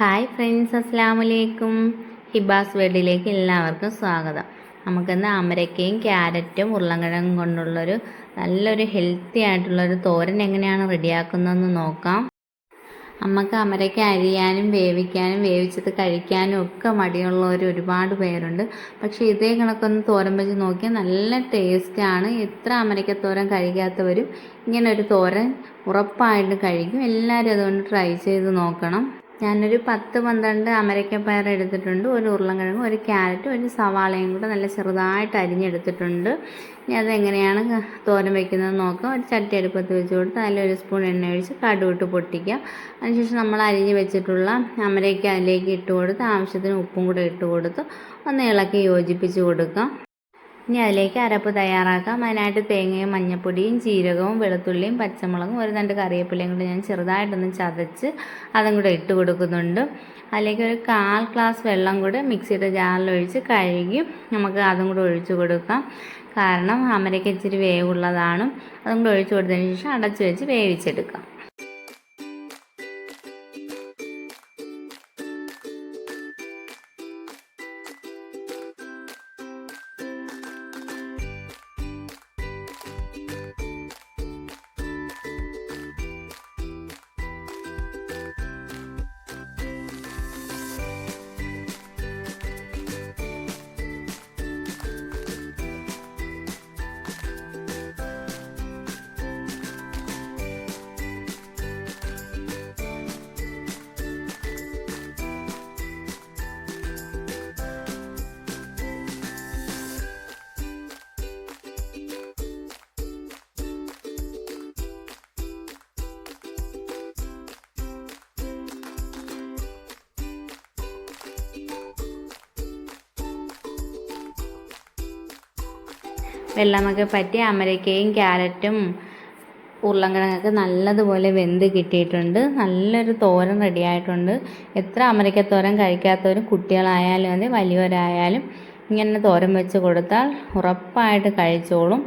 Hi friends അസ്സാമലൈക്കും ഹിബാസ് വേൾഡിലേക്ക് എല്ലാവർക്കും സ്വാഗതം. നമുക്കിന്ന് അമരക്കയും ക്യാരറ്റും ഉരുളൻകിഴങ്ങും കൊണ്ടുള്ളൊരു നല്ലൊരു ഹെൽത്തി ആയിട്ടുള്ളൊരു തോരൻ എങ്ങനെയാണ് റെഡിയാക്കുന്നതെന്ന് നോക്കാം. നമുക്ക് അമരക്ക അരിയാനും വേവിക്കാനും വേവിച്ചത് കഴിക്കാനും ഒക്കെ മടിയുള്ളവർ ഒരുപാട് പേരുണ്ട്. പക്ഷേ ഇതേ കണക്കൊന്ന് തോരൻ വെച്ച് നോക്കിയാൽ നല്ല ടേസ്റ്റാണ് എത്ര അമരക്കത്തോരൻ കഴിക്കാത്തവരും ഇങ്ങനെ ഒരു തോരൻ ഉറപ്പായിട്ട് കഴിക്കും. എല്ലാവരും അതുകൊണ്ട് ട്രൈ ചെയ്ത് നോക്കണം. ഞാനൊരു പത്ത് പന്ത്രണ്ട് പയർ എടുത്തിട്ടുണ്ട്. ഒരു ഉരുളൻകിഴങ്ങും ഒരു ക്യാരറ്റും ഒരു സവാളയും കൂടെ നല്ല ചെറുതായിട്ട് അരിഞ്ഞെടുത്തിട്ടുണ്ട്. ഇനി അതെങ്ങനെയാണ് തോരൻ വെക്കുന്നത് നോക്കാം. ഒരു ചട്ടി അടുപ്പത്ത് വെച്ച് കൊടുത്ത് അതിലൊരു സ്പൂൺ എണ്ണ ഒഴിച്ച് കടുവിട്ട് പൊട്ടിക്കാം. അതിനുശേഷം നമ്മൾ അരിഞ്ഞ് വെച്ചിട്ടുള്ള അമരയ്ക്ക അതിലേക്ക് ഇട്ട് കൊടുത്ത് ആവശ്യത്തിന് ഉപ്പും കൂടെ ഇട്ട് കൊടുത്ത് ഒന്ന് ഇളക്കി യോജിപ്പിച്ച് കൊടുക്കാം. ഇനി അതിലേക്ക് അരപ്പ് തയ്യാറാക്കാം. അതിനായിട്ട് തേങ്ങയും മഞ്ഞൾപ്പൊടിയും ജീരകവും വെളുത്തുള്ളിയും പച്ചമുളകും ഒരു രണ്ട് കറിവേപ്പിലയും കൂടി ഞാൻ ചെറുതായിട്ടൊന്ന് ചതച്ച് അതും കൂടെ ഇട്ട് കൊടുക്കുന്നുണ്ട്. അതിലേക്ക് ഒരു കാൽ ഗ്ലാസ് വെള്ളം കൂടെ മിക്സിയുടെ ജാറിലൊഴിച്ച് കഴുകി നമുക്ക് അതും കൂടെ ഒഴിച്ചു കൊടുക്കാം. കാരണം അമരയ്ക്ക് ഇച്ചിരി വേവുള്ളതാണ്. അതും കൂടെ ഒഴിച്ചു കൊടുത്തതിന് ശേഷം അടച്ചു വെച്ച് വേവിച്ചെടുക്കാം. വെള്ളമൊക്കെ പറ്റി അമരക്കയും ക്യാരറ്റും ഉരുളൻകിഴങ്ങൊക്കെ നല്ലതുപോലെ വെന്ത് കിട്ടിയിട്ടുണ്ട്. നല്ലൊരു തോരൻ റെഡിയായിട്ടുണ്ട് എത്ര അമരക്കത്തോരൻ കഴിക്കാത്തവരും കുട്ടികളായാലും അതെ വലിയവരായാലും ഇങ്ങനെ തോരൻ വെച്ച് കൊടുത്താൽ ഉറപ്പായിട്ട് കഴിച്ചോളും.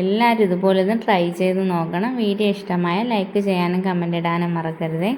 എല്ലാവരും ഇതുപോലെ ഒന്ന് ട്രൈ ചെയ്ത് നോക്കണം. വീഡിയോ ഇഷ്ടമായ ലൈക്ക് ചെയ്യാനും കമന്റ് ഇടാനും മറക്കരുതേ.